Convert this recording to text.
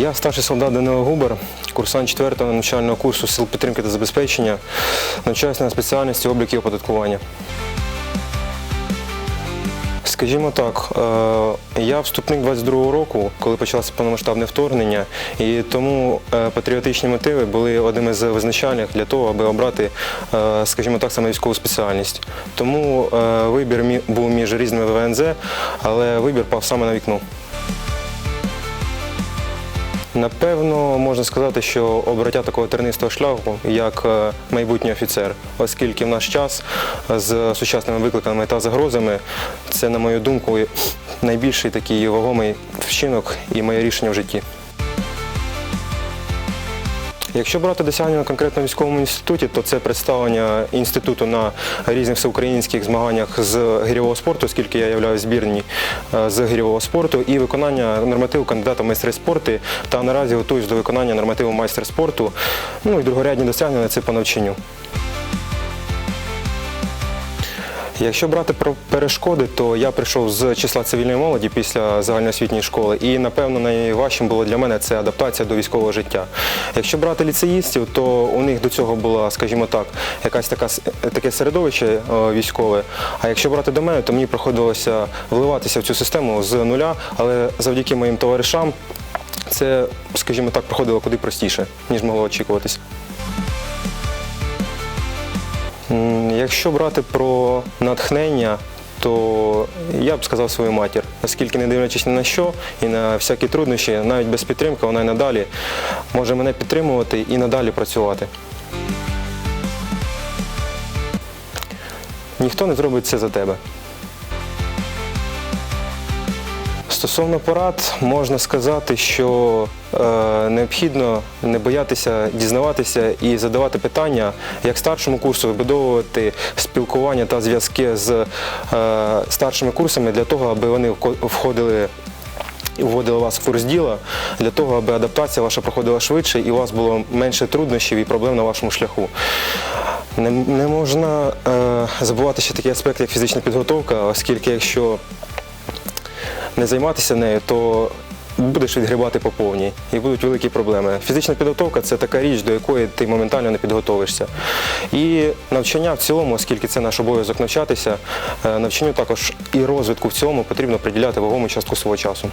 Я старший солдат Данило Губер, курсант 4-го навчального курсу сил підтримки та забезпечення. Навчаюся на спеціальності обліки і оподаткування. Скажімо так, е, я вступник 22-го року, коли почалося повномасштабне вторгнення, і тому е, патріотичні мотиви були одним із визначальних для того, аби обрати, е, скажімо так, саме військову спеціальність. Тому вибір був між різними ВНЗ, але вибір пав саме на вікно. Напевно, можна сказати, що обраття такого тернистого шляху як е, майбутній офіцер, оскільки в наш час з сучасними викликами та загрозами це, на мою думку, найбільший такий вагомий вчинок і моє рішення в житті. Якщо брати досягнення конкретно військовому інституті, то це представлення інституту на різних всеукраїнських змаганнях з гірьового спорту, оскільки я являю збірні е, з гірьового спорту, і виконання нормативу кандидата в майстри спорту та наразі готуюсь до виконання нормативу майстер спорту. Ну і другорядні досягнення це по навчанню. Якщо брати про перешкоди, то я прийшов з числа цивільної молоді після загальноосвітньої школи, і напевно найважчим було для мене це адаптація до військового життя. Якщо брати ліцеїстів, то у них до цього була, скажімо так, якась така таке середовище е, військове. А якщо брати до мене, то мені приходилося вливатися в цю систему з нуля, але завдяки моїм товаришам це, скажімо так, проходило куди простіше, ніж могло очікуватись. Якщо брати про натхнення, то я б сказав свою матір, оскільки не дивлячись ні на що і на всякі труднощі, навіть без підтримки, вона й надалі може мене підтримувати і надалі працювати. Ніхто не зробить це за тебе. Стосовно порад, можна сказати, що е, необхідно не боятися дізнаватися і задавати питання як старшому курсу, вибудовувати спілкування та зв'язки з е, старшими курсами для того, аби вони входили і вводили вас в курс діла, для того, аби адаптація ваша проходила швидше і у вас було менше труднощів і проблем на вашому шляху. Не, не можна е, забувати ще такий аспект, як фізична підготовка, оскільки якщо не займатися нею, то будеш відгрібати по повній і будуть великі проблеми. Фізична підготовка це така річ, до якої ти моментально не підготовишся. І навчання в цілому, оскільки це наш обов'язок навчатися, е, навчанню також і розвитку в цілому потрібно приділяти вагому частку свого часу.